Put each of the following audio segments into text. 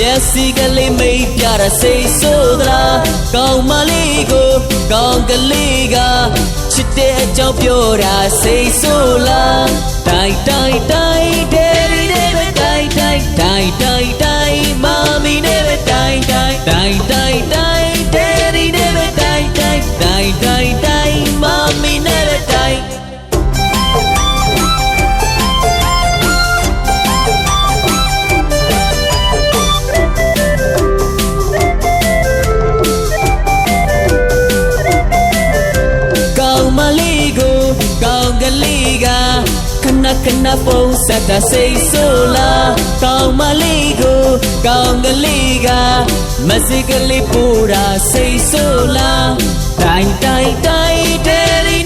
မျက်စိကလေးမိတ်ပြတာစိတ်ဆိုးသလားကောင်းမလေးကိုကောင်းကလေးကချစ်တဲ့အကြောင်းပြောတာစိတ်ဆိုးလားတိုင်းတိုင်းတိုင်းဒယ်ရီနဲ့ပဲတိုင်းတိုင်းတိုင်းတိုင်း ခဏခဏပုံစက်တာစိတ်ဆိုးလားကောင်းမလေးကိုကောင်းကလေးကမစိကလေးပူတာစိတ်ဆိုးလားတိုင်းတိုင်းတိုင်းဒယ်ရီ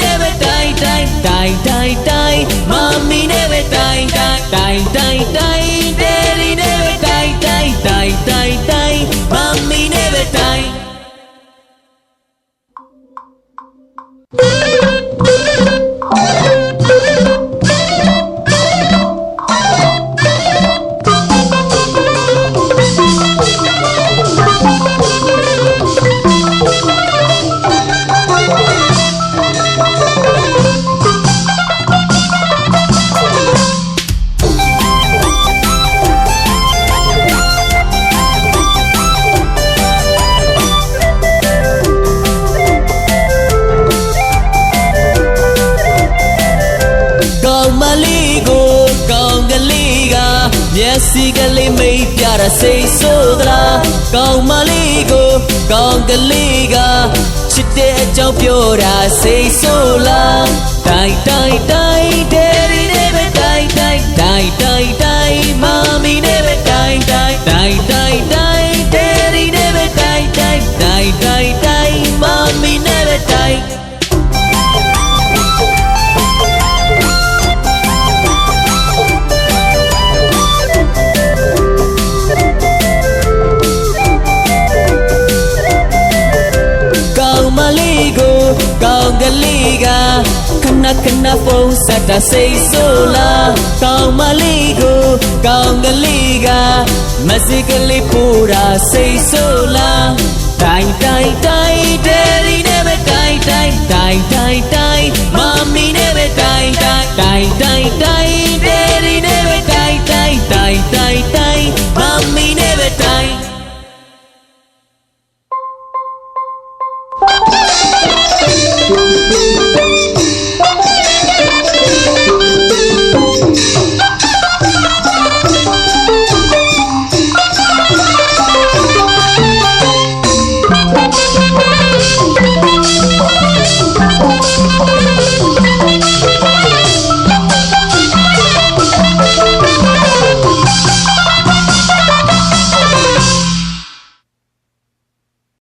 မျက်စိကလေးမိတ်ပြတာစိတ်ဆိုးသလားကောင်းမလေးကိုကောင်းကလေးကချစ်တဲ့အကြောင်းပြောတာစိတ်ဆိုးလားတိုင်းတိုင်းတိုင်းဒယ်ရီနဲ့ပဲတိုင်းတိုင်းတိုင်းတိုင်း ကလေးကခဏခဏဖုန်းဆက်တာစိတ်ဆိုးလားကောင်းမလေးကိုကောင်းကလေးကမစိကလေးပူတာစိတ်ဆိုးလားတိုင်းတိုင်းတိုင်းဒယ်ရီနဲ့ပဲတိုင်းတိုင်းတိုင်းတိုင်းတိုင်းမမီနဲ့ပဲတိုင်းတိုင်းတိုင်းတိုင်းတိုင်းဒယ်ရီနဲ့ပဲတိုင်းတိုင်းတိုင်း